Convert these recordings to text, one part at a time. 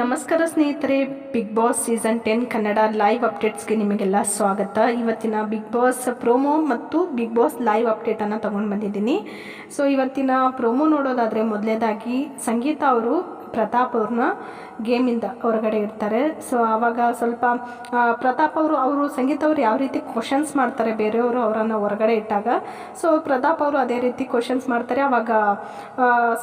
ನಮಸ್ಕಾರ ಸ್ನೇಹಿತರೆ Bigg Boss season ten Kannada live ಅಪ್ಡೇಟ್ಸ್ಗೆ ನಿಮಗೆಲ್ಲ ಸ್ವಾಗತ. ಇವತ್ತಿನ ಬಿಗ್ ಬಾಸ್ ಪ್ರೋಮೋ ಮತ್ತು ಬಿಗ್ ಬಾಸ್ ಲೈವ್ ಅಪ್ಡೇಟನ್ನು ತೊಗೊಂಡು ಬಂದಿದ್ದೀನಿ. ಸೊ ಇವತ್ತಿನ ಪ್ರೋಮೋ ನೋಡೋದಾದರೆ ಮೊದಲನೇದಾಗಿ ಸಂಗೀತ ಅವರು ಪ್ರತಾಪ್ ಅವ್ರನ್ನ ಗೇಮಿಂದ ಹೊರಗಡೆ ಇಡ್ತಾರೆ. ಸೊ ಆವಾಗ ಸ್ವಲ್ಪ ಪ್ರತಾಪ್ ಅವರು ಅವರು ಸಂಗೀತ ಅವರು ಯಾವ ರೀತಿ ಕ್ವಶನ್ಸ್ ಮಾಡ್ತಾರೆ ಬೇರೆಯವರು ಅವರನ್ನು ಹೊರಗಡೆ ಇಟ್ಟಾಗ ಸೊ ಪ್ರತಾಪ್ ಅವರು ಅದೇ ರೀತಿ ಕ್ವಶನ್ಸ್ ಮಾಡ್ತಾರೆ. ಆವಾಗ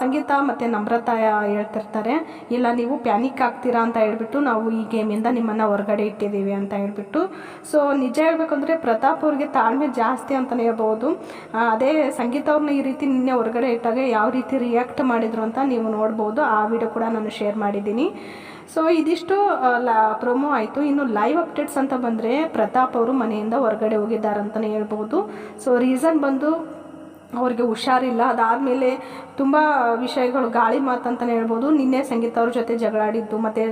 ಸಂಗೀತ ಮತ್ತು ನಮ್ರತಾ ಹೇಳ್ತಿರ್ತಾರೆ, ಇಲ್ಲ, ನೀವು ಪ್ಯಾನಿಕ್ ಆಗ್ತೀರಾ ಅಂತ ಹೇಳ್ಬಿಟ್ಟು ನಾವು ಈ ಗೇಮಿಂದ ನಿಮ್ಮನ್ನು ಹೊರಗಡೆ ಇಟ್ಟಿದ್ದೀವಿ ಅಂತ ಹೇಳ್ಬಿಟ್ಟು. ಸೊ ನಿಜ ಹೇಳ್ಬೇಕಂದ್ರೆ ಪ್ರತಾಪ್ ಅವ್ರಿಗೆ ತಾಳ್ಮೆ ಜಾಸ್ತಿ ಅಂತಲೇ ಹೇಳ್ಬೋದು. ಅದೇ ಸಂಗೀತ ಅವ್ರನ್ನ ಈ ರೀತಿ ನಿನ್ನೆ ಹೊರಗಡೆ ಇಟ್ಟಾಗ ಯಾವ ರೀತಿ ರಿಯಾಕ್ಟ್ ಮಾಡಿದ್ರು ಅಂತ ನೀವು ನೋಡ್ಬೋದು ಆ ವಿಡಿಯೋ ಕೂಡ ನಾನು ಶೇರ್ ಮಾಡಿದ್ದೀನಿ. ಸೊ ಇದಿಷ್ಟು ಲಾ ಪ್ರೊಮೋ ಆಯಿತು. ಇನ್ನು ಲೈವ್ ಅಪ್ಡೇಟ್ಸ್ ಅಂತ ಬಂದರೆ ಪ್ರತಾಪ್ ಅವರು ಮನೆಯಿಂದ ಹೊರಗಡೆ ಹೋಗಿದ್ದಾರೆ ಅಂತಲೇ ಹೇಳ್ಬೋದು. ಸೊ ರೀಸನ್ ಬಂದು ಅವ್ರಿಗೆ ಹುಷಾರಿಲ್ಲ. ಅದಾದಮೇಲೆ ತುಂಬ ವಿಷಯಗಳು ಗಾಳಿ ಮಾತು ಅಂತಲೇ ಹೇಳ್ಬೋದು. ನಿನ್ನೆ ಸಂಗೀತ ಅವ್ರ ಜೊತೆ ಜಗಳಾಡಿದ್ದು, ಮತ್ತು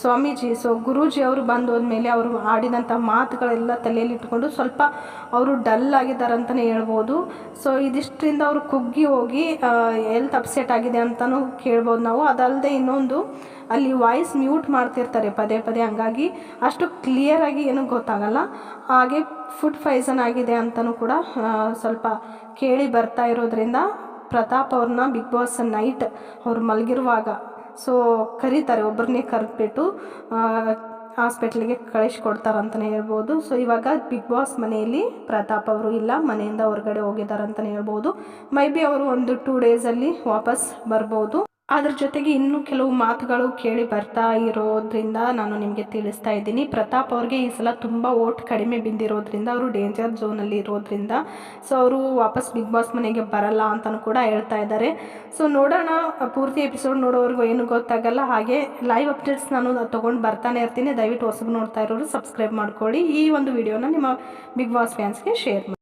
ಸ್ವಾಮೀಜಿ ಸೊ ಗುರೂಜಿ ಅವರು ಬಂದು ಹೋದ್ಮೇಲೆ ಅವರು ಆಡಿದಂಥ ಮಾತುಗಳೆಲ್ಲ ತಲೆಯಲ್ಲಿ ಇಟ್ಕೊಂಡು ಸ್ವಲ್ಪ ಅವರು ಡಲ್ ಆಗಿದ್ದಾರೆ ಅಂತಲೇ ಹೇಳ್ಬೋದು. ಸೊ ಇದಿಷ್ಟರಿಂದ ಅವರು ಕುಗ್ಗಿ ಹೋಗಿ ಎಲ್ತ್ ಅಪ್ಸೆಟ್ ಆಗಿದೆ ಅಂತಲೂ ಕೇಳ್ಬೋದು ನಾವು. ಅದಲ್ಲದೆ ಇನ್ನೊಂದು, ಅಲ್ಲಿ ವಾಯ್ಸ್ ಮ್ಯೂಟ್ ಮಾಡ್ತಿರ್ತಾರೆ ಪದೇ ಪದೇ. ಹಂಗಾಗಿ ಅಷ್ಟು ಕ್ಲಿಯರಾಗಿ ಏನೂ ಗೊತ್ತಾಗಲ್ಲ. ಹಾಗೆ ಫುಡ್ ಪಾಯ್ಸನ್ ಆಗಿದೆ ಅಂತಲೂ ಕೂಡ ಸ್ವಲ್ಪ ಕೇಳಿ ಬರ್ತಾ ಇರೋದ್ರಿಂದ ಪ್ರತಾಪ್ ಅವ್ರನ್ನ ಬಿಗ್ ಬಾಸ್ ನೈಟ್ ಅವ್ರು ಮಲಗಿರುವಾಗ ಸೊ ಕರೀತಾರೆ ಒಬ್ಬರನ್ನೇ ಕರೆದ್ಬಿಟ್ಟು ಹಾಸ್ಪಿಟ್ಲಿಗೆ ಕಳಿಸ್ಕೊಡ್ತಾರೆ ಅಂತಲೇ ಹೇಳ್ಬೋದು. ಸೊ ಇವಾಗ ಬಿಗ್ ಬಾಸ್ ಮನೆಯಲ್ಲಿ ಪ್ರತಾಪ್ ಅವರು ಇಲ್ಲ, ಮನೆಯಿಂದ ಹೊರಗಡೆ ಹೋಗಿದ್ದಾರೆ ಅಂತಲೇ ಹೇಳ್ಬೋದು. ಮೈ ಬಿ ಅವರು ಒಂದು ಟೂ ಡೇಸಲ್ಲಿ ವಾಪಸ್ ಬರ್ಬೋದು. ಅದ್ರ ಜೊತೆಗೆ ಇನ್ನೂ ಕೆಲವು ಮಾತುಗಳು ಕೇಳಿ ಬರ್ತಾ ಇರೋದ್ರಿಂದ ನಾನು ನಿಮಗೆ ತಿಳಿಸ್ತಾ ಇದ್ದೀನಿ. ಪ್ರತಾಪ್ ಅವ್ರಿಗೆ ಈ ಸಲ ತುಂಬ ಓಟ್ ಕಡಿಮೆ ಬಿದ್ದಿರೋದ್ರಿಂದ ಅವರು ಡೇಂಜರ್ ಝೋನಲ್ಲಿ ಇರೋದ್ರಿಂದ ಸೊ ಅವರು ವಾಪಸ್ ಬಿಗ್ ಬಾಸ್ ಮನೆಗೆ ಬರಲ್ಲ ಅಂತಲೂ ಕೂಡ ಹೇಳ್ತಾ ಇದ್ದಾರೆ. ಸೊ ನೋಡೋಣ, ಪೂರ್ತಿ ಎಪಿಸೋಡ್ ನೋಡೋವರೆಗೂ ಏನು ಗೊತ್ತಾಗಲ್ಲ, ಹಾಗೆ ಲೈವ್ ಅಪ್ಡೇಟ್ಸ್ ನಾನು ತೊಗೊಂಡು ಬರ್ತಾನೆ ಇರ್ತೀನಿ. ದಯವಿಟ್ಟು ಹೊಸಗು ನೋಡ್ತಾ ಇರೋರು ಸಬ್ಸ್ಕ್ರೈಬ್ ಮಾಡ್ಕೊಳ್ಳಿ. ಈ ಒಂದು ವಿಡಿಯೋನ ನಿಮ್ಮ ಬಿಗ್ ಬಾಸ್ ಫ್ಯಾನ್ಸ್ಗೆ ಶೇರ್ ಮಾಡಿ.